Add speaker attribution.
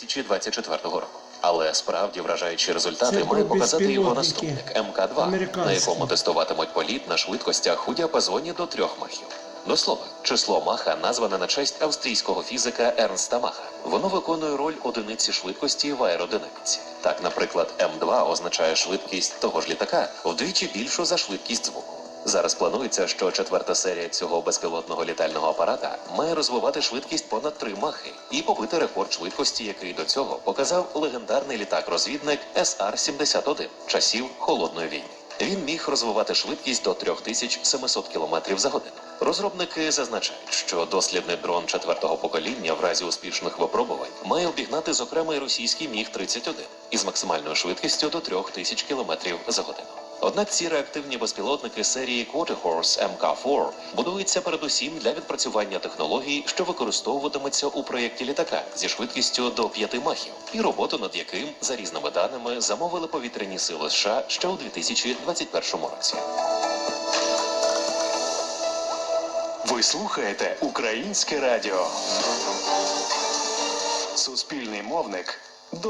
Speaker 1: 2024 року. Але справді вражаючі результати має показати його наступник МК-2, на якому тестуватимуть політ на швидкостях у діапазоні до трьох махів. До слова, число Маха назване на честь австрійського фізика Ернста Маха. Воно виконує роль одиниці швидкості в аеродинаміці. Так, наприклад, М2 означає швидкість того ж літака вдвічі більшу за швидкість звуку. Зараз планується, що четверта серія цього безпілотного літального апарата має розвивати швидкість понад 3 махи і побити рекорд швидкості, який до цього показав легендарний літак-розвідник СР-71 часів холодної війни. Він міг розвивати швидкість до 3700 км за годину. Розробники зазначають, що дослідний дрон четвертого покоління в разі успішних випробувань має обігнати зокрема і російський міг 31 із максимальною швидкістю до 3000 км за годину. Однак ці реактивні безпілотники серії Quarterhorse MK4 будуються передусім для відпрацювання технологій, що використовуватиметься у проєкті літака зі швидкістю до 5 махів, і роботу над яким, за різними даними, замовили повітряні сили США ще у 2021 році.
Speaker 2: Ви слухаєте Українське радіо. Суспільний мовник